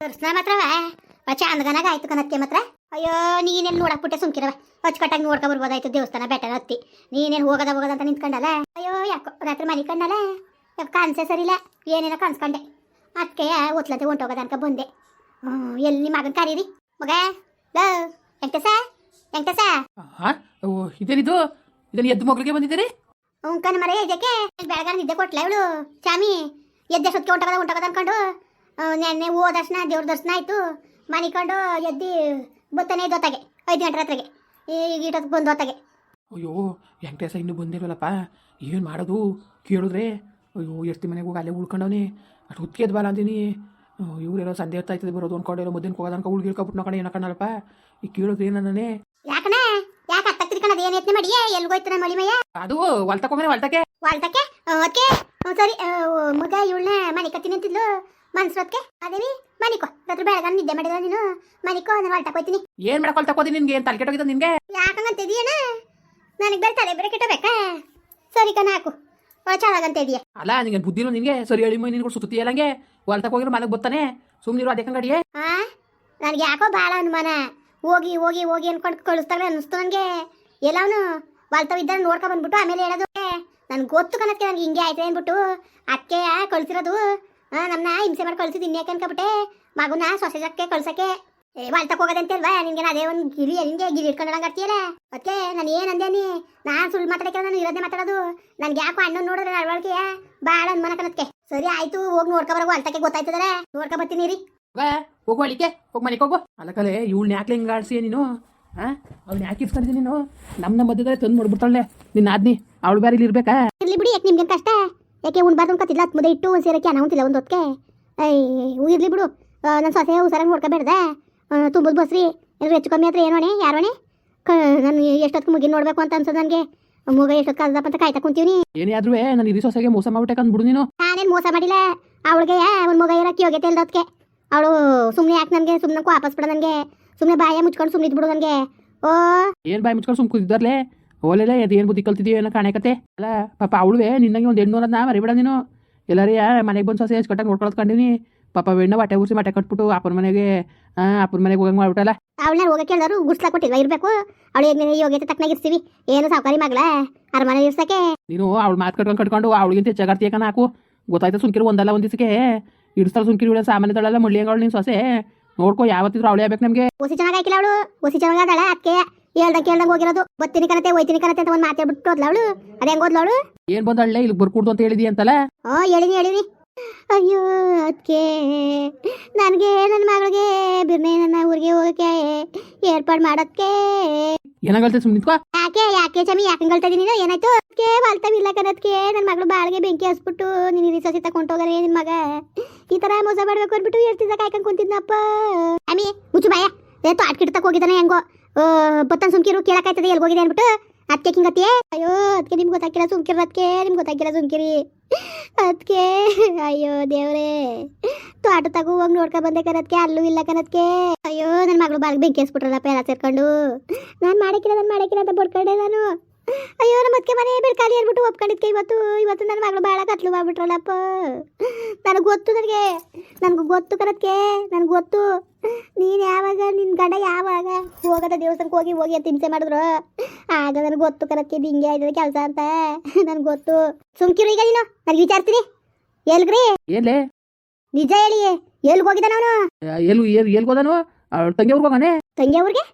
ದರ್ಶನ ಮಾತ್ರವ ಚಂದಗನಾಗ ಆಯ್ತು ಕನಕ್ಕೆ ಮಾತ್ರ. ಅಯ್ಯೋ ನೀನೇನ್ ನೋಡಕ್ ಬಿಟ್ಟೆ ಸುಮ್ಕಿರವ. ಅಚ್ಚುಕಟ್ಟಾಗಿ ನೋಡ್ಕ ಬರ್ಬೋದಾಯ್ತು ದೇವಸ್ಥಾನ ಬೆಟರ್ ಹತ್ತಿ ನೀನೇನ್ ಹೋಗದ ಹೋಗದ ಅಂತ ನಿಂತ್ಕೊಂಡಲ್ಲ? ಅಯ್ಯೋ ಯಾಕೋ ರಾತ್ರಿ ಮನೆ ಕಂಡಲ್ಲ? ಯಾಕೆ ಕಾಣಿಸೆ ಸರಿಲ್ಲ. ಏನೇನೋ ಕಾಣಿಸ್ಕೊಂಡೆ. ಅದಕ್ಕೆ ಓತ್ಲಂತೆ ಹೊಂಟೋಗದ ಅನ್ಕ ಬಂದೆ. ಹ್ಮ್, ಎಲ್ಲಿ ನಿಮ್ಮ ಮಗನ ಕರೀರಿ? ಮಗ? ಲೋ ಹಾ ಓ ಇದೇನಿದು? ಇದನ್ನ ಎದ್ದು ಮಗಳಿಗೆ ಬಂದಿದ್ದೀರಿ? ಉಂಕನ ಮರ ಇದಕ್ಕೆ ಬೆಳಗಾನ ನಿದ್ದೆ ಕೊಟ್ಲ ಇವಳು? ಚಾಮಿ ಎದ್ದೆ ಸುತ್ತಿ ಹೊಂಟೋಗದ ಹೊಂಟೋಗದ ಅನ್ಕೊಂಡು. ನೆನ್ನೆ ಹೋದ ದರ್ಶನ ದೇವ್ರ ದರ್ಶನ ಆಯಿತು. ಮನಿಕೊಂಡು ಎದ್ದಿ ಬತ್ತಾನೆ ಇದ್ದು ಹೊತ್ತಾಗೆ ಐದು ಗಂಟೆ ಹತ್ರಗೆ ಈಗ ಇಟ್ಟೊತ್ತು ಬಂದು ಹೊತ್ತಾಗೆ. ಅಯ್ಯೋ ವೆಂಕಟೇಶ ಇನ್ನೂ ಬಂದಿರಲ್ಲಪ್ಪ. ಏನು ಮಾಡೋದು? ಕೇಳಿದ್ರೆ ಅಯ್ಯೋ ಎಷ್ಟು ಮನೆಗೆ ಹೋಗಿ ಅಲ್ಲೇ ಉಳ್ಕೊಂಡವನಿ. ಅಷ್ಟು ಹೊತ್ತಿಗೆ ಅಂತೀನಿ ಇವ್ರು ಸಂಧೆ ಹೊತ್ತು ಆಯ್ತದೆ ಬರೋದು ಅನ್ಕೊಂಡೆಲ್ಲ ಮುದ್ದಿನ ಹೋಗೋದು ಅನ್ಕೊ ಉಳ್ಗಿಳ್ಕೊಬಿಟ್ಟು ನೋಡ್ಕೊಂಡು ಏನೋ ಕಣ್ಣಲ್ಲಪ್ಪ. ಈಗ ಕೇಳಿದ್ರೆ ಏನನ್ನೇ ಯಾಕನ ಯಾಕೆ ಅತ್ತ ತಿರ್ಕೊಂಡು ಏನು ಯತ್ನೆ ಮಾಡಿ ಹೋಯ್ತು ನಮ್ಮ ಮಳಿಮಯ್ಯ ಅದು ಹೊಲ್ತಕ್ಕೆ. ಹೋಗೋಣ ಹೊಲ್ತಕ್ಕೆ ವಾಲ್ತಕ್ಕೆ ಅದಕ್ಕೆ ಸರಿ. ಮಗ ಇವಳನ್ನ ಮನೆ ಕತ್ತೀನಿ ಅಂತಿದ್ಲು. ಮನ್ಸ್ರತ್ಕೆ ಅದೇವಿ ಮನಿಕೋ. ರಾತ್ರಿ ಬೆಳಗಾನ ನಿದ್ದೆ ಮಾಡಿದ ನೀನು. ಮನಿಕೋ ನಾನು ವಾಲ್ತಕ್ಕೆ ಹೋಯ್ತೀನಿ. ಏನು ಮಾಡಕ್ ಹೊಲ್ತಕ್ಕೆ ಹೋದಿ ನಿನ್ಗೆ? ಏನ್ ತಲೆ ಕೆಟ್ಟೋಗಿದ ನಿನ್ಗೆ? ಯಾಕಂಗಂತ ಇದೀಯನ ನನಗೆ ಬೇರೆ ತಲೆ ಬೇರೆ ಕೆಟ್ಟಬೇಕಾ? ಸರಿ ಕಣ ಹಾಕು. ಚೆನ್ನಾಗಂತ ಇದೀಯ. ಅಲ್ಲ ನಿಂಗೆ ಬುದ್ಧಿನೂ ನಿನ್ಗೆ? ಸರಿ ಹೇಳಿ ಮೈ ನಿನ್ಗೆ ಸುತ್ತಿ ಹೇಳಂಗೆ. ಹೊಲ್ತಕ್ಕೆ ಹೋಗಿರೋ ಮನೆಗೆ ಬರ್ತಾನೆ. ಸುಮ್ಮನಿರೋ ಅದೇ ಕಂಗಡಿಯೇ ಆ? ನನಗೆ ಯಾಕೋ ಭಾಳ ಅನುಮಾನ. ಹೋಗಿ ಹೋಗಿ ಹೋಗಿ ಅನ್ಕೊಂಡು ಕಳಿಸ್ತಾಳೆ ಅನ್ನಿಸ್ತು ನನಗೆ. ಎಲ್ಲವನು ವಾಲ್ತವ್ ಇದ್ದಾಗ ನೋಡ್ಕೊ ಬಂದ್ಬಿಟ್ಟು ಆಮೇಲೆ ಹೇಳೋದು. ನನ್ಗೆ ಗೊತ್ತು ಕಣಕ್ಕೆ ನನಗೆ ಹಿಂಗೆ ಆಯ್ತು ಅಂದ್ಬಿಟ್ಟು. ಅಕ್ಕೆಯ ಕಳ್ಸಿರೋದು. ಆ, ನಮ್ಮನ್ನ ಹಿಂಸೆ ಮಾಡಿ ಕಳ್ಸಿದ್ದು ಇನ್ಯಾಕೆ ಅನ್ಕೊಬಿಟ್ಟೆ? ಮಗುನ ಸೊಸೆಜಕ್ಕೆ ಕಳ್ಸಕ್ಕೆ. ಏ ವಾಲ್ತಕ್ಕೆ ಹೋಗೋದಂತೆ ಅಲ್ವಾ ನಿನ್ಗೆ ಅದೇ ಒಂದು ಗಿಲಿ ನಿನ್ಗೆ ಗಿಲಿ ಇಟ್ಕೊಂಡಂಗೆ ಆಡ್ತೀಯಲ್ಲ? ಅದಕ್ಕೆ ನಾನು ಏನು ಅಂದೇನಿ ನಾನು ಸುಳ್ಳು ಮಾತಾಡಕ್ಕೆ ನಾನು ಇರೋದೇ ಮಾತಾಡೋದು. ನನ್ಗೆ ಯಾಕೋ ಅಣ್ಣ ನೋಡಿದ್ರೆ ನಡವಳಿಕೆಯ ಭಾಳ ಅನುಮಾನ ಕಣಕ್ಕೆ ಸರಿ ಆಯ್ತು ಹೋಗಿ ನೋಡ್ಕೊ ಬರೋ ವಾಲ್ತಕ್ಕೆ ನೋಡ್ಕೊ ಬರ್ತೀನಿ ರೀ. ಹೋಗು ಅಳಿಕೆ ಹೋಗಿ ಮನೆಗೆ ಹೋಗು. ಅಲ್ಲಕಲೆ ಇವಳು ಯಾಕೆ ಹಿಂಗೆ ಆಡ್ಸಿ ನೀನು? ಹಾಂ ಅವ್ಳು ಯಾಕೆ ಇರ್ಸ್ಕೊಂಡಿದ್ದೀನಿ ನೀನು? ನಮ್ಮ ಮಧ್ಯದಲ್ಲಿ ತಂದು ನೋಡ್ಬಿಡ್ತಾಳೆ ನಿನ್ನ ಆದ್ನಿ ಅವಳು ಬೇರೆ ಇಲ್ಲಿ ಇರ್ಬೇಕಾ? ಇರ್ಲಿ ಬಿಡಿ ಯಾಕೆ ನಿಮ್ಗೆ ಕಷ್ಟ? ಯಾಕೆ ಉಣ್ಬಾರ್ದು ಅನ್ಕೋತಿಲ್ಲ ಹತ್ತು ಮುದ್ದೆ ಇಟ್ಟು ಒಂದು ಸೇರಕ್ಕೆ ಅನ್ನ ಉಂಟಿಲ್ಲ ಒಂದು ಹೊತ್ತಿಗೆ ಐ ಇರಲಿ ಬಿಡು. ನನ್ನ ಸೊಸೆ ಹುಷಾರಾಗಿ ನೋಡ್ಕೊಬೇಡ್ದೆ ತುಂಬುದು ಬಸ್ರಿ. ಏನಾದ್ರು ಹೆಚ್ಚು ಕಮ್ಮಿ ಹತ್ರ ಏನೋಣೆ? ಯಾರೋಣೆ? ನಾನು ಎಷ್ಟೊತ್ತು ಮುಗಿ ನೋಡ್ಬೇಕು ಅಂತ ಅನ್ಸೋದು ನನಗೆ. ಮುಗ ಎಷ್ಟೊತ್ತು ಕಲ್ದಪ್ಪ ಅಂತ ಕಾಯ್ತಾ ಕುಂತೀವಿ ಏನೇ ಆದ್ರೂ ನಾನು ಇಡೀ ಸೊಸೆಗೆ ಮೋಸ ಮಾಡ್ಬಿಟ್ಟೆ ಅಂದ್ಬಿಡು ನೀನು. ನಾನೇನು ಮೋಸ ಮಾಡಿಲ್ಲ. ಅವಳಿಗೆ ಒಂದು ಮಗ ಇರೋಕ್ಕೆ ಯೋಗ್ಯತೆ ಇಲ್ದಕ್ಕೆ ಅವಳು ಸುಮ್ಮನೆ ಯಾಕೆ ನನಗೆ? ಸುಮ್ಮನೆ ವಾಪಸ್ ಬಿಡ ನನಗೆ. ಸುಮ್ಮನೆ ಬಾಯ ಮುಚ್ಕೊಂಡು ಸುಮ್ಮನೆ ಇದ್ಬಿಡು ನನಗೆ. ಓ. ಏನು ಬಾಯಿ ಮುಚ್ಕೊಂಡು ಸುಮ್ ಕೂತಿದ್ದಾರಲೆ ಓಲೆಲೆ ಅದೇನು ಬುದ್ಧಿ ಕಲ್ತಿದೀವಿ ಏನೋ ಕಾಣಕತ್ತೆ ಅಲ್ಲ ಪಾಪ ಅವಳುವೆ ನಿನ್ನಂಗೆ ಒಂದು ಹೆಣ್ಣು ಅನ್ನೋದನ್ನ ಮರಿಬೇಡ ನೀನು. ಎಲ್ಲಾರೇ ಮನೆಗೆ ಬಂದು ಸೊಸೆ ಕಟ್ಟಾಗಿ ನೋಡ್ಕೊಳತ್ ಕಂಡಿನಿ ಪಾಪ ಬೆಣ್ಣ ಬಟ್ಟೆ ಉರ್ಸಿ ಬಟ್ಟೆ ಕಟ್ಬಿಟ್ಟು ಅಪ್ಪನ ಮನೆಗೆ ಅಪ್ಪನ ಮನೆಗೆ ಹೋಗಂಗೆ ಮಾಡ್ಬಿಟ್ಟಲ್ಲ. ಅವಳನ್ನ ಹೋಗಕ್ಕೆ ಎಲ್ಲರೂ ಗುಡ್ಸ್ಲಾ ಕೊಟ್ಟಿಲ್ವಾ ಇರಬೇಕು. ಅವಳು ಯೋಗ್ಯತೆ ತಕ್ಕನಾಗಿ ಇರ್ತೀವಿ ಏನು ಸಾವುಕಾರಿ ಮಗಳ ಅರಮನೆ ಇರ್ಸಕ್ಕೆ. ನೀನು ಅವಳು ಮಾತು ಕಟ್ಕೊಂಡು ಕಟ್ಕೊಂಡು ಅವಳಿಗಿಂತ ಹೆಚ್ಚಾಗಾರ್ತಿ ನಾಕು ಗೊತ್ತಾಯ್ತು ಸುಂಕಿರು ಒಂದಲ್ಲ ಒಂದು ದಿವಸಕ್ಕೆ? ಇಡಿಸ್ತಾಳೆ ಸುಮ್ಕಿರು ಇವಳ ಸಾಮಾನ್ಯ ತಳಲ್ಲ ಮಳ್ಳಿ ಹಂಗಳು ನೀನು ಸೊಸೆ. ನೋಡ್ಕೊ ಯಾವತ್ತಿದ್ರು ಅವಳೇ ಆಗ್ಬೇಕು ನಮಗೆ. ಒಸಿ ಚೆನ್ನಾಗಿ ಹಾಕಿಲ್ಲ ಅವಳು. ಒಸಿ ಚೆನ್ನಾಗಿ ಅದಕ್ಕೆ ಹೇಳ್ದಂಗೆ ಕೇಳ್ದಂಗೆ ಹೋಗಿರೋದು. ಬತ್ತೀನಿ ಕನತೆ ಒಯ್ತೀನಿ ಕನತೆ ಅಂತ ಒಂದು ಮಾತಾಡ್ಬಿಟ್ಟು ಹೋದ್ಲ ಅವಳು. ಅದೇ ಹೆಂಗ್ ಹೋದ್ಲ ಅವಳು? ಏನು ಬಂದಳ್ಳೆ ಇಲ್ಲಿ ಬರ್ಕೊಡ್ದು ಅಂತ ಹೇಳಿದಿ ಅಂತಲ್ಲ ಹಾ ಹೇಳಿನಿ ಹೇಳಿನಿ. ಅಯ್ಯೋ ಅದಕ್ಕೆ ನನಗೆ ನನ್ನ ಮಗಳಿಗೆ ಬಿರ್ನೆ ನನ್ನ ಊರಿಗೆ ಹೋಗಕ್ಕೆ ಏರ್ಪಾಡ್ ಮಾಡೋದಕ್ಕೆ ಏನಾಗಲ್ತೆ ಸುಮ್ಮನೆ ನಿಂತ್ಕೋ? ಯಾಕೆ ಯಾಕೆ ಚಮಿ ಯಾಕೆ ಇದೀನಿ ನೀನು? ಏನಾಯ್ತು? ಅದಕ್ಕೆ ಬಾಳ್ತಾವಿಲ್ಲ ಕನದಕ್ಕೆ ನನ್ನ ಮಗಳು ಬಾಳ್ಗೆ ಬೆಂಕಿ ಹಸ್ಬಿಟ್ಟು ನೀನು ಈ ಸಸಿ ತಗೊಂಡು ಹೋಗರೆ ನಿನ್ನ ಮಗ. ಈ ತರ ಮೋಸ ಮಾಡ್ಬೇಕು ಅಂದ್ಬಿಟ್ಟು ಹೇಳ್ತಿದ್ದ ಕಾಯ್ಕೊಂಡು ಕುಂತಿದ್ನಪ್ಪ. ಅಮ್ಮಿ ಮುಚ್ಚು ಬಾಯ. ಏ ತಾಟ್ ತಕ್ಕ ಹೋಗಿದ್ದಾನೆ ಹೆಂಗೋ. ಬತ್ತನ್ ಸುಮ್ಕಿರು ಕೇಳಕಾಯ್ತದೆ ಎಲ್ಲಿ ಹೋಗಿದೆ ಅನ್ಬಿಟ್ಟು. ಅದಕ್ಕೆ ಹಿಂಗತ್ತೆ ಅಯ್ಯೋ ಅದಕ್ಕೆ ನಿಮ್ಗೆ ಗೊತ್ತಾಗಿಲ್ಲ ಸುಮ್ಕಿರ ಅದಕ್ಕೆ ನಿಮ್ಗೆ ಗೊತ್ತಾಗಿಲ್ಲ ಸುಮ್ಕಿರಿ. ಅದಕ್ಕೆ ಅಯ್ಯೋ ದೇವ್ರೇ. ಆಟೋ ತಗೋ ಹೋಗಿ ನೋಡ್ಕೊ ಬಂದೆ ಕನದ್ಕೆ ಅಲ್ಲೂ ಇಲ್ಲ ಕನದ್ಕೆ ಅಯ್ಯೋ ನನ್ನ ಮಗಳು ಬಾಗ್ ಬೆಂಕಿ ಹಸ್ಬಿಟ್ರಲ್ಲಪ್ಪ, ಎಲ್ಲ ಸೇರ್ಕೊಂಡು. ನಾನು ಮಾಡಕ್ಕಿಲ್ಲ ನಾನು ಮಾಡಕ್ಕಿಲ್ಲ ಅಂತ ಬಡ್ಕೊಂಡೆ ನಾನು. ಅಯ್ಯೋ ನಮ್ಮ ಅದಕ್ಕೆ ಮನೆ ಬೆಳ್ಕಾಲಿ ಅಂದ್ಬಿಟ್ಟು ಒಪ್ಕೊಂಡಿದ್ಕೆ. ಇವತ್ತು ಇವತ್ತು ನನ್ನ ಮಗಳು ಭಾಳ ಕತ್ಲು ಬಾಬಿಟ್ರಲ್ಲಪ್ಪ ನನಗೆ ಗೊತ್ತು ನನಗೆ. ನನಗೆ ಗೊತ್ತು ಕರತ್ಕೆ ನನಗೆ ಗೊತ್ತು. ನೀನು ಯಾವಾಗ ನಿನ್ನ ಗಂಡ ಯಾವಾಗ ಹೋಗದ ದೇವಸ್ಥಾನಕ್ಕೆ ಹೋಗಿ ಹೋಗಿ ಅಂತ ಹಿಂಸೆ ಮಾಡಿದ್ರು? ಆಗ ನನಗೆ ಗೊತ್ತು ಕರತ್ಕೆ ಇದು ಹಿಂಗೆ ಆಯ್ತದೆ ಕೆಲಸ ಅಂತ. ನನಗೆ ಗೊತ್ತು. ಸುಮ್ಕಿರು ಈಗ ನೀನು ನನಗೆ ವಿಚಾರಿಸ್ತೀನಿ. ಎಲ್ಗ್ರಿ? ಏನ್ಲೇ ನಿಜ ಹೇಳಿ ಎಲ್ಗೆ ಹೋಗಿದ್ದಾನ ಅವನು ಎಲ್ಲಿ ಎಲ್ಲಿ ಹೋದಾನು? ತಂಗಿ ಅವ್ರಿಗೆ ಹೋಗಾನೆ? ತಂಗಿ ಅವ್ರಿಗೆ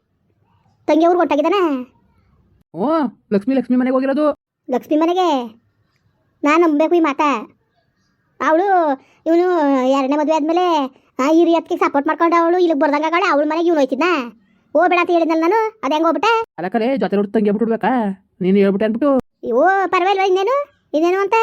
ತಂಗಿ ಅವ್ರಿಗೆ ಹೊಂಟಾಗಿದ್ದಾನೆ ಹ್ಞೂ ಲಕ್ಷ್ಮಿ ಲಕ್ಷ್ಮಿ ಮನೆಗೆ ಹೋಗಿರೋದು? ಲಕ್ಷ್ಮಿ ಮನೆಗೆ? ನಾನು ನಂಬಬೇಕು ಈ ಮಾತಾ. ಅವಳು ಇವನು ಎರಡನೇ ಮದುವೆ ಆದಮೇಲೆ ಈ ರೀತಿಗೆ ಸಪೋರ್ಟ್ ಮಾಡ್ಕೊಂಡು ಅವಳು ಇಲ್ಲಿಗೆ ಬರ್ದಂಗಾಗಳೆ ಅವಳ ಮನೆಗೆ ಇವನು ಹೋಯ್ತಿದ್ನ. ಹೋಗ್ಬೇಡ ಅಂತ ಹೇಳಿದ್ನಲ್ಲ ನಾನು ಅದು ಹೆಂಗೆ ಹೋಗ್ಬಿಟ್ಟೆ? ಅಲ್ಲ ಕಲೆ ಜೊತೆ ನೋಡಿ ತಂಗಿ ಬಿಟ್ಬಿಡ್ಬೇಕಾ ನೀನು ಹೇಳ್ಬಿಟ್ಟೆ ಅಂದ್ಬಿಟ್ಟು ಓ ಪರವಾಗಿಲ್ಲ ಇನ್ನೇನು? ಇನ್ನೇನು ಅಂತ?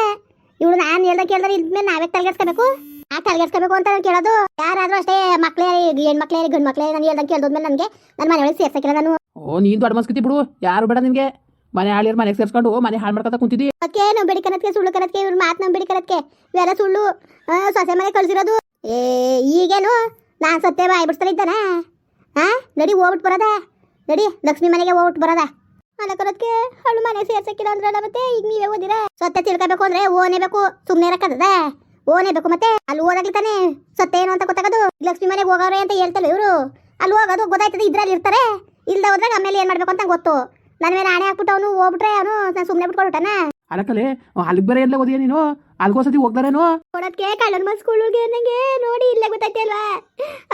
ಇವಳು ನಾನು ಹೇಳ್ದ ಕೇಳಿದ್ರೆ ಇದ್ಮೇಲೆ ನಾವೇ ತಲೆಗೆಸ್ಕೋಬೇಕು ಆ ತಲೆಗೆಸ್ಕೋಬೇಕು ಅಂತ ಕೇಳೋದು. ಯಾರಾದ್ರೂ ಅಷ್ಟೇ ಮಕ್ಳೇ ಹೆಣ್ಮಕ್ಳೇ ಗಂಡು ಮಕ್ಳೇ ನಾನು ಹೇಳ್ದಂಗೆ ಕೇಳಿದ್ಮೇಲೆ ನನಗೆ ನನ್ನ ಮನೆಯೊಳಗೆ ಸೇರ್ಸಕ್ಕಿಲ್ಲ ನಾನು. ಓ ನೀನು ದೊಡ್ಡ ಮನ್ಸ್ಕತಿ ಬಿಡು. ಯಾರು ಬೇಡ ನಿನಗೆ? ಮನೆ ಹಾಳಿಯರ್ ಮನೆಗೆ ಸೇರ್ಸ್ಕೊಂಡು ಮನೆ ಹಾಳು ಮಾಡ್ಕೊತ ಕುಂತಿದ್ದಿ. ಅದಕ್ಕೆ ಬೇಡಿ ಕನತ್ಕೆ ಸುಳ್ಳು ಕನತ್ಕೆ ಇವ್ರ ಮಾತು ನಂಬಿಡಿ ಕನತ್ಕೆ ಇವೆಲ್ಲ ಸುಳ್ಳು. ಆ, ಸೊಸೆ ಮನೆ ಕಳ್ಸಿರೋದು. ಏ ಈಗೇನು? ನಾನು ಸತ್ಯ ಬಾಯ್ ಬಿಡ್ಸ್ತಾ ಇದ್ದಾನ. ನಡಿ ಹೋಗ್ಬಿಟ್ಟು ಬರೋದ. ನಡಿ ಲಕ್ಷ್ಮಿ ಮನೆಗೆ ಹೋಗ್ಬಿಟ್ಟು ಬರೋದ. ಮನೆ ಕರೋದಕ್ಕೆ ಅವಳು ಮನೆ ಸೇರ್ಸಕ್ಕಿಲ್ಲ ಅಂದ್ರಲ್ಲ ಮತ್ತೆ ಈಗ ನೀವೇ ಓದಿರ? ಸತ್ಯ ತಿಳ್ಕೊಬೇಕು ಅಂದ್ರೆ ಓನೇಬೇಕು ಸುಮ್ಮನೆ ಇರಕ್ಕದ ಓನೇಬೇಕು ಮತ್ತೆ? ಅಲ್ಲಿ ಓದಾಗ್ಲಿತಾನೆ ತಾನೇ. ಸತ್ಯ ಏನು ಅಂತ ಗೊತ್ತಾಗೋದು? ಲಕ್ಷ್ಮಿ ಮನೆಗೆ ಹೋಗೋರೆ ಅಂತ ಹೇಳ್ತಾರೆ ಇವರು? ಅಲ್ಲಿ ಹೋಗೋದು ಗೊತ್ತಾಯ್ತದೆ ಇದ್ರಲ್ಲಿ ಇರ್ತಾರೆ. ಇಲ್ದ ಹೋದಾಗ ಆಮೇಲೆ ಏನು ಮಾಡ್ಬೇಕು ಅಂತ ಗೊತ್ತು. ನನ್ ಮೇಲೆ ಆಣೆ ಹಾಕ್ಬಿಟ್ಟು ಅವನು ಹೋಗ್ಬಿಟ್ರೆ ಅವನು ನಾನು ಸುಮ್ಮನೆ ಬಿಟ್ಕೊಳ್ಬಿಟ್ಟನ. ಅಲಕಲೆ ಅಲ್ಲಿಗೆ ಬೇರೆ ಎಲ್ಲ ಓದಿಯ ನೀನು? ಅಲ್ಗೋಸತಿ ಹೋಗ್ದಾರೇನು? ಕೊಡೋದಕ್ಕೆ ಕಳ್ಳನ ಮಸ್ ಸ್ಕೂಲ್ಗೆ ನಂಗೆ ನೋಡಿ ಇಲ್ಲೇ ಗೊತ್ತೈತೆ ಅಲ್ವಾ?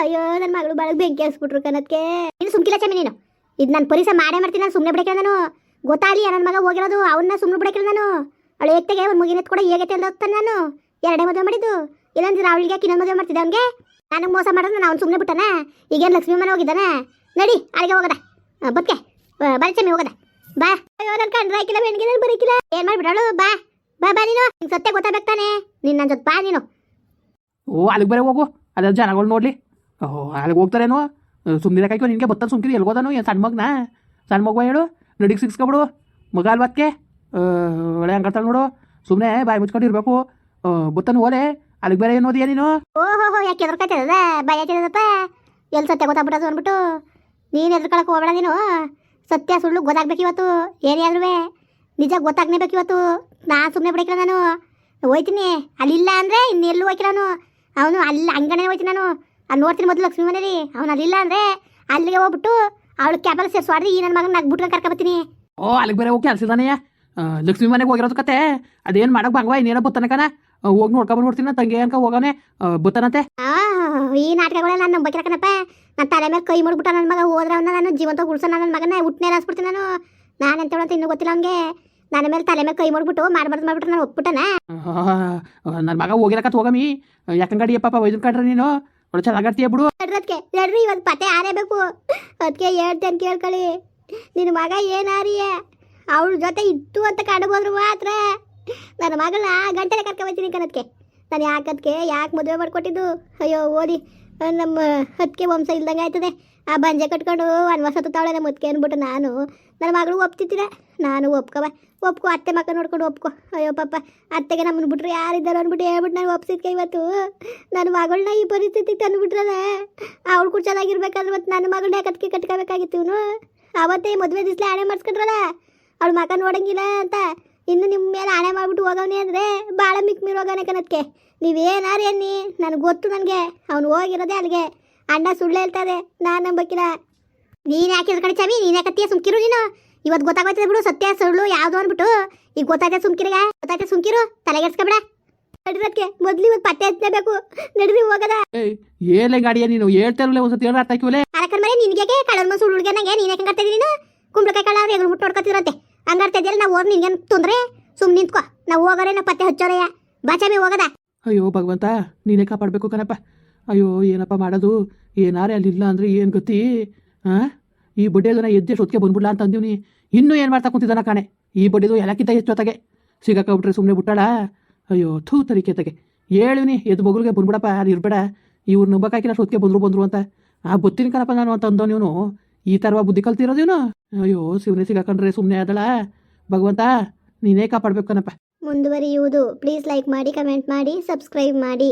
ಅಯ್ಯೋ ನನ್ನ ಮಗಳು ಬಾಳಗ್ ಬೆಂಕಿ ಹಸ್ಬಿಟ್ರು ಕನತ್ಗೆ ನೀನು ಸುಮ್ಕಿಲ್ಲ ಚಮಿ ನೀನು. ಇದು ನಾನು ಪರಿಸರ ಮಾಡೇ ಮಾಡ್ತೀನಿ ನಾನು ಸುಮ್ಮನೆ ಬಿಡಕ್ಕೆ ನಾನು. ಗೊತ್ತಾಗ್ಲಿ ನನ್ನ ಮಗ ಹೋಗಿರೋದು ಅವನ್ನ ಸುಮ್ಮನೆ ಬಿಡಕ್ಕೆ ನಾನು. ಅವಳು ಏಕ್ತೆಗೆ ಒಂದು ಮುಗಿನ ಕೂಡ ಹೇಗೈತೆ ಅಂತ ಹೋಗ್ತಾನೆ ನಾನು. ಎರಡೇ ಮದುವೆ ಮಾಡಿದ್ದು. ಇಲ್ಲಾಂದ್ರೆ ಅವಳಿಗೆ ಇನ್ನೊಂದು ಮದುವೆ ಮಾಡ್ತಿದ್ದೆ ಅವನಿಗೆ. ನನಗೆ ಮೋಸ ಮಾಡೋದು ಅವ್ನು ಸುಮ್ಮನೆ ಬಿಟ್ಟನ. ಈಗೇನು ಲಕ್ಷ್ಮೀ ಮನೆ ಹೋಗಿದ್ದಾನ. ನಡಿ ಅಲ್ಲಿಗೆ ಹೋಗದ. ಬದ್ಕೆ. ಬರೀ ಚಮಿ ಹೋಗದ. ಬಾ. ಅಯ್ಯೋ ನನ್ನ ಕಂಡ್ರೆ ಹಾಕಿಲ್ಲ ಬೆಣ್ಣಿಗೆ ಬರಿಕಿಲ್ಲ ಏನ್ ಮಾಡ್ಬಿಡಳು? ಬಾ. ಬಾ ಬಾ ನೀನು. ನಿಂಗೆ ಸತ್ಯ ಗೊತ್ತಾಗ್ಬೇಕು ತಾನೆ. ನಿನ್ನ ನನ್ನ ಜೊತೆ ಬಾ ನೀನು. ಓ ಅಲ್ಲಿಗೆ ಬರೀ ಹೋಗು. ಅದ ಜನಗಳು ನೋಡ್ಲಿ. ಓ ಅಲ್ಲಿಗೆ ಹೋಗ್ತಾರೇನೋ? ಸುಮ್ಮನೆ ಕಾಯ್ಕೋ ನಿನಗೆ ಬತ್ತ ಸುಮ್ಕಿರಿ. ಎಲ್ಗೋದಾನು ಏನು ಸಣ್ಣ ಮಗನ? ಸಣ್ಣ ಮಗುವ ಹೇಳು. ನಡಿಗೆ ಸಿಕ್ಸ್ಕೊಬಿಡು ಮಗ ಅಲ್ವತ್ಕೆ? ಒಳ್ಳೆ ಹಂಗರ್ತಾಳೆ ನೋಡು. ಸುಮ್ಮನೆ ಬಾಯಿ ಮುಚ್ಕೊಂಡು ಇರಬೇಕು. ಬತ್ತಾನು ಓಲೆ. ಅಲ್ಲಿಗೆ ಬೇರೆ ಏನು ಓದಿಯ ನೀನು? ಓಹೋ ಯಾಕೆ ಎದ್ರಕತ್ತದ ಬಾಯ್ ಹಾಕಿದಪ್ಪ ಎಲ್ಲಿ ಸತ್ಯ ಗೊತ್ತಾಗ್ಬಿಟ್ಟದು ಅಂದ್ಬಿಟ್ಟು. ನೀನು ಎದ್ರಕೊಳಕ್ಕೆ ಹೋಗಬೇಡ ನೀನು. ಸತ್ಯ ಸುಳ್ಳು ಗೊತ್ತಾಗ್ಬೇಕು ಇವತ್ತು. ಏನೇ ನಿಜ ಗೊತ್ತಾಗ್ನೇಬೇಕು ಇವತ್ತು. ನಾನು ಸುಮ್ಮನೆ ಬಿಡಕಿಲ್ಲ ನಾನು. ಹೋಯ್ತೀನಿ. ಅಲ್ಲಿಲ್ಲ ಅಂದರೆ ಇನ್ನೆಲ್ಲೂ ಹೋಯ್ಕಿಲ್ಲ ನಾನು. ಅವನು ಅಲ್ಲಿ ಹಂಗನೇ ಹೋಯ್ತೀನಿ ನಾನು. ಅಲ್ಲಿ ನೋಡ್ತೀನಿ ಮೊದಲು ಮನೇಲಿ ಅವನು ಅಲ್ಲಿಲ್ಲ ಅಂದರೆ ಅಲ್ಲಿಗೆ ಹೋಗ್ಬಿಟ್ಟು ಅವಳು ಕ್ಯಾಬಲ್ಲಿ ಸೇರ್ಸ್ವಾಡ್ರಿ ಈ ನನ್ನ ಮಗನ ನಗ್ಬಿಟ್ಟು ಕರ್ಕೊಬತ್ತೀನಿ ಓ, ಅಲ್ಲಿಗೆ ಬೇರೆ ಹೋಗಿ ಕೆಲಸದಾನೆಯ ಲಕ್ಷ್ಮಿ ಮನೆಗೆ ಹೋಗಿರೋದು ಕತೆ. ಅದೇನು ಮಾಡೋಕೆ ಬಂಗವ ಇನ್ನೇನೋ ಬತ್ತಾನಕನ ಹೋಗಿ ನೋಡ್ಕೊಂಡ್ ನೋಡ್ತೀನಿ ತಂಗಿ ಅನ್ಕ ಹೋಗಾನೆ ಬತ್ತಾನಂತೆ. ಈ ನಾಟಕಗಳೆಲ್ಲ ನಾನು ನಂಬಕಿರಕನಪ್ಪ ನನ್ನ ತಲೆ ಮೇಲೆ ಕೈ ಮುಡ್ಬಿಟ್ಟ ನನ್ನ ಮಗ ಹೋದ್ರೆ ಅವನ್ನ ನಾನು ಜೀವಂತ ಉಳ್ಸ ನನ್ನ ಮಗನ ಹುಟ್ಟನೇ ಅನ್ಸ್ಬಿಡ್ತೀನಿ ನಾನು. ನಾನು ಎಂತ ಅಂತ ಇನ್ನೂ ಗೊತ್ತಿಲ್ಲ ಅವನಿಗೆ. ನನ್ನ ಮೇಲೆ ತಲೆ ಮೇಲೆ ಕೈ ಮುಡ್ಬಿಟ್ಟು ಮಾಡ್ಬಾರ್ದು ಮಾಡ್ಬಿಟ್ಟು ನಾನು ಒಪ್ಬಿಟ್ಟನ. ನನ್ನ ಮಗ ಹೋಗಿರಕತ್ ಹೋಗಮಿ. ಯಾಕಂಗಡಿ ಪಾಪ ವೈದ್ಯನ್ ಕಡ್ರಿ ನೀನು. ಒಳ್ಳೆ ಚೆನ್ನಾಗಡ್ತೀಯ ಬಿಡು. ಅದಕ್ಕೆ ನಡ್ರಿ ಇವತ್ತು ಪತೆ ಆರೇಬೇಕು. ಅದಕ್ಕೆ ಹೇಳ್ತೇನೆ ಕೇಳ್ಕೊಳ್ಳಿ ನಿನ್ನ ಮಗ ಏನಾರಿಯ ಅವಳ ಜೊತೆ ಇತ್ತು ಅಂತ ಕಾಣಬೋದ್ರು ಮಾತ್ರ. ನನ್ನ ಮಗಳನ್ನ ಗಂಟೆಲೆ ಕರ್ಕೊಂಬತ್ತೀನಿ ಕನದ್ಕೆ ನಾನು ಯಾಕದ್ಕೆ ಯಾಕೆ ಮದುವೆ ಮಾಡ್ಕೊಟ್ಟಿದ್ದು? ಅಯ್ಯೋ, ಓದಿ. ನಮ್ಮ ಹತ್ತಿಗೆ ವಂಶ ಇಲ್ದಂಗೆ ಆಯ್ತದೆ. ಆ ಬಂಜೆ ಕಟ್ಕೊಂಡು ವನವಾಸ ತಾಳೆ ನಮ್ಮ ಮುತ್ಕೆ ಅಂದ್ಬಿಟ್ಟು ನಾನು. ನನ್ನ ಮಗಳು ಒಪ್ತಿದ್ದೀರ ನಾನು ಒಪ್ಕವ. ಒಪ್ಕೊ, ಅತ್ತೆ ಮಕ್ಕ ನೋಡ್ಕೊಂಡು ಒಪ್ಕೊ. ಅಯ್ಯೋ, ಪಾಪ. ಅತ್ತೆಗೆ ನಮ್ಮನ್ನು ಬಿಟ್ರೆ ಯಾರಿದ್ದಾರೋ ಅಂದ್ಬಿಟ್ಟು ಹೇಳ್ಬಿಟ್ಟು ನಾನು ಒಪ್ಸಿದ್ಕೆ ಇವತ್ತು. ನನ್ನ ಮಗಳನ್ನ ಈ ಪರಿಸ್ಥಿತಿಗೆ ತಂದುಬಿಟ್ರಲ್ಲ. ಅವಳು ಕೂಡ ಚೆನ್ನಾಗಿರ್ಬೇಕಾದ್ರೆ ಮತ್ತು ನನ್ನ ಮಗಳನ್ನ ಯಾಕದಕ್ಕೆ ಕಟ್ಕೋಬೇಕಾಗಿತ್ತು ಅವತ್ತೇ ಮದುವೆ ದಿಸ್ಲೇ ಹಣೆ ಮಾಡಿಸ್ಕೊಂಡ್ರಲ್ಲ. ಅವಳು ಮಕ ನೋಡಂಗಿಲ್ಲ ಅಂತ. ಇನ್ನು ನಿಮ್ಮ ಮೇಲೆ ಆಣೆ ಮಾಡಿಬಿಟ್ಟು ಹೋಗವನೇ ಅಂದರೆ ಭಾಳ ಮಿಕ್ ಮೀರ್ ಕನತ್ಕೆ ನೀವೇನಾರು ಎನ್ನಿ? ನನಗೆ ಗೊತ್ತು ನನಗೆ. ಅವನು ಹೋಗಿರೋದೇ ಅಲ್ಲಿಗೆ ಅಣ್ಣ ಸುಳ್ಳು ಹೇಳ್ತಾರೆ ನಾನು ನಂಬಕ್ಕಿಲ್ಲ ನೀನು ಯಾಕೆ ಕಡೆ ಚಾವಿ? ನೀನು ಯಾಕತ್ತೀಯ ಸುಮ್ಕಿರು ನೀನು? ಇವತ್ತು ಗೊತ್ತಾಗೋಯ್ತದೆ ಬಿಡು ಸತ್ಯ ಸುಳ್ಳು ಯಾವುದು ಅಂದ್ಬಿಟ್ಟು ಈಗ ಗೊತ್ತಾಯ್ತದೆ ಸುಮ್ಕಿರಿಗ. ಗೊತ್ತಾಯ್ತದೆ ಸುಮ್ಕಿರು. ತಲೆಗೆಡ್ಸ್ಕೊಬೇಡ ನಡಿರೋದಕ್ಕೆ ಮೊದ್ಲು ಇವತ್ತು ಪತ್ತೆ ಹಚ್ಚಲೇಬೇಕು ನಡ್ರಿ ಹೋಗದ. ಏಲೆ ಗಾಡಿಯ ನೀನು? ಹೇಳ್ತಾ ಇರಲಿಲ್ಲ ಒಂದ್ಸತಿ ಹೇಳ ಅರ್ಥ ಆಕಿವಲೆ ಅರಕನ್ ಮನೆ ನಿನ್ಗೆ ಕಳ್ಳರ ಮನ್ಸು ಹುಡುಗ ನಂಗೆ ನೀನ್ ಯಾಕೆ ಹಂಗಾರ್ತಾ ನೀನು? ಕುಂಬಳಕಾಯಿ ಕಳ್ಳ ಎಗ್ರು ಹುಟ್ಟು ನೋಡ್ಕೊತಿರಂತೆ. ಹಂಗಾರ್ತಾ ಇದೆಯಲ್ಲ ನಾವು ಹೋಗಿ ನಿನ್ಗೇನು ತೊಂದ್ರೆ? ಸುಮ್ ನಿಂತ್ಕೋ. ನಾವು ಹೋಗೋರೇ ನಾ ಪತ್ತೆ ಹಚ್ಚೋರಯ್ಯ ಬಾಚಾಮಿ ಹೋಗದ? ಅಯ್ಯೋ, ಭಗವಂತ, ನೀನೇ ಕಾಪಾಡಬೇಕು ಕಣಪ್ಪ. ಅಯ್ಯೋ, ಏನಪ್ಪ ಮಾಡೋದು? ಏನಾರೇ ಅಲ್ಲಿಲ್ಲ ಅಂದ್ರೆ ಏನು ಗತಿ? ಹಾಂ ಈ ಬಡ್ಡಿಯದನ್ನ ಎದ್ದೆಷ್ಟು ಹೊತ್ತಿಗೆ ಬಂದ್ಬಿಡ್ಲಾ ಅಂತ ಅಂದೀವಿ ಇನ್ನೂ ಏನು ಮಾಡ್ತಾ ಕುಂತಿದ್ದಾನ ಕಾಣೆ? ಈ ಬಡ್ಡಿದು ಎಲ್ಲಕ್ಕಿಂತ ಹೆಚ್ಚು ಹೊತ್ತಾಗೆ ಸಿಗಾಕೊಂಬಿಟ್ರೆ ಸುಮ್ಮನೆ ಬಿಟ್ಟಾಳ? ಅಯ್ಯೋ, ಥೂ ತರೀಕೆ ತಗೆ ಹೇಳಿವ್ನಿ ಎದ್ದು ಮಗುಳಿಗೆ ಬಂದ್ಬಿಡಪ್ಪ, ಅದು ಇರ್ಬೇಡ. ಇವ್ರು ನಂಬಕ್ಕಾಕಿಲ್ಲ ಹೊತ್ತಿಗೆ ಬಂದ್ರು ಬಂದ್ರು ಅಂತ. ಆ ಬುತ್ತಿನ ಕಣಪ್ಪ ನಾನು ಅಂತ ಅಂದೋ ನೀನು ಈ ಥರ ಬುದ್ಧಿ ಕಲ್ತಿರೋದು ಇವನು? ಅಯ್ಯೋ, ಶಿವನೇ ಸಿಗಾಕೊಂಡ್ರೆ ಸುಮ್ಮನೆ ಆದಳ? ಭಗವಂತ, ನೀನೇ ಕಾಪಾಡ್ಬೇಕನಪ್ಪ ಮುಂದುವರಿಯುವುದು. ಪ್ಲೀಸ್ ಲೈಕ್ ಮಾಡಿ ಕಮೆಂಟ್ ಮಾಡಿ ಸಬ್ಸ್ಕ್ರೈಬ್ ಮಾಡಿ.